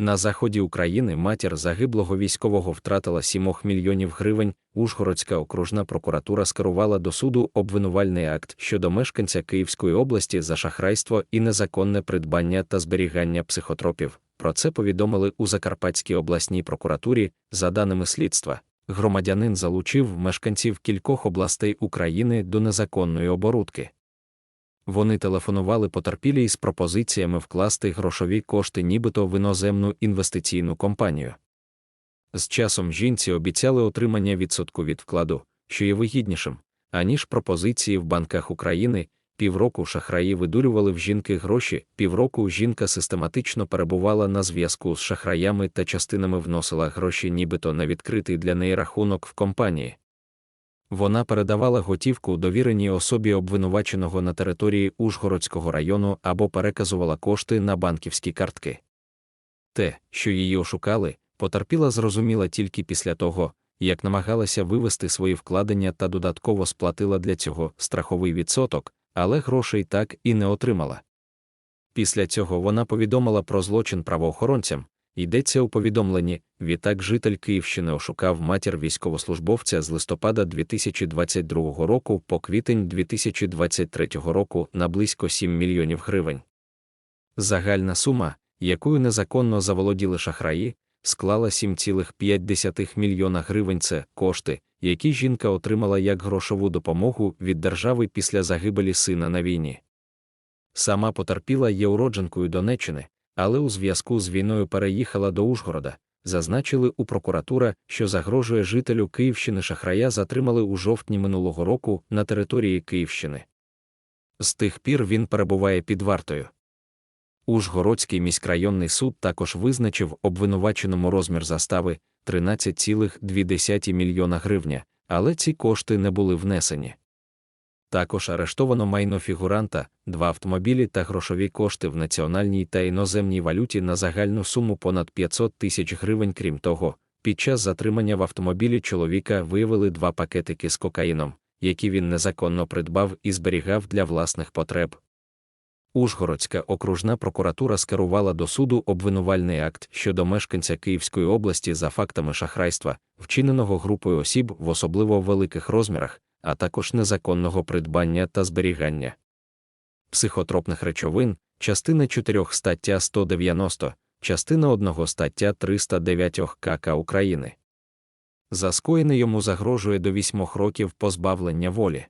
На заході України матір загиблого військового втратила 7 мільйонів гривень. Ужгородська окружна прокуратура скерувала до суду обвинувальний акт щодо мешканця Київської області за шахрайство і незаконне придбання та зберігання психотропів. Про це повідомили у Закарпатській обласній прокуратурі. За даними слідства, громадянин залучив мешканців кількох областей України до незаконної оборудки. Вони телефонували потерпілі із пропозиціями вкласти грошові кошти нібито в іноземну інвестиційну компанію. З часом жінці обіцяли отримання відсотку від вкладу, що є вигіднішим, аніж пропозиції в банках України. Півроку шахраї видурювали в жінки гроші, півроку жінка систематично перебувала на зв'язку з шахраями та частинами вносила гроші нібито на відкритий для неї рахунок в компанії. Вона передавала готівку довіреній особі обвинуваченого на території Ужгородського району або переказувала кошти на банківські картки. Те, що її ошукали, потерпіла зрозуміла тільки після того, як намагалася вивести свої вкладення та додатково сплатила для цього страховий відсоток, але грошей так і не отримала. Після цього вона повідомила про злочин правоохоронцям, Йдеться у повідомленні відтак житель Київщини ошукав матір військовослужбовця з листопада 2022 року по квітень 2023 року на близько 7 мільйонів гривень. Загальна сума, якою незаконно заволоділи шахраї, склала 7,5 мільйона гривень. Це кошти, які жінка отримала як грошову допомогу від держави після загибелі сина на війні. Сама потерпіла є уродженкою Донеччини але у зв'язку з війною переїхала до Ужгорода. Зазначили у прокуратура, що загрожує жителю Київщини шахрая затримали у жовтні минулого року на території Київщини. З тих пір він перебуває під вартою. Ужгородський міськрайонний суд також визначив обвинуваченому розмір застави 13,2 мільйона гривня, але ці кошти не були внесені. Також арештовано майно фігуранта, два автомобілі та грошові кошти в національній та іноземній валюті на загальну суму понад 500 тисяч гривень. Крім того, під час затримання в автомобілі чоловіка виявили два пакетики з кокаїном, які він незаконно придбав і зберігав для власних потреб. Ужгородська окружна прокуратура скерувала до суду обвинувальний акт щодо мешканця Київської області за фактами шахрайства, вчиненого групою осіб в особливо великих розмірах а також незаконного придбання та зберігання психотропних речовин, частина 4 стаття 190, частина 1 стаття 309 КК України. За скоєне йому загрожує до 8 років позбавлення волі.